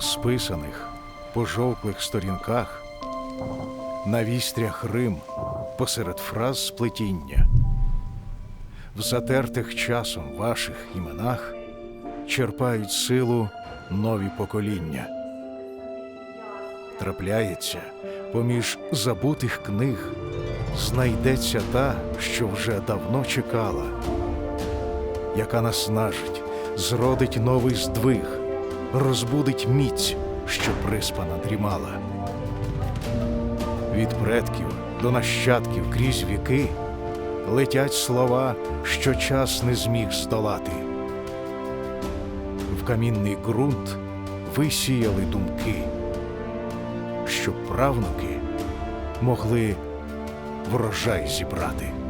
списаних, пожовклих сторінках, на вістрях Рим посеред фраз сплетіння, в затертих часом ваших іменах черпають силу нові покоління. Трапляється, поміж забутих книг знайдеться та, що вже давно чекала, яка наснажить, зродить новий здвиг, розбудить міць, що приспана дрімала. Від предків до нащадків крізь віки летять слова, що час не зміг здолати. В камінний ґрунт висіяли думки, щоб правнуки могли врожай зібрати.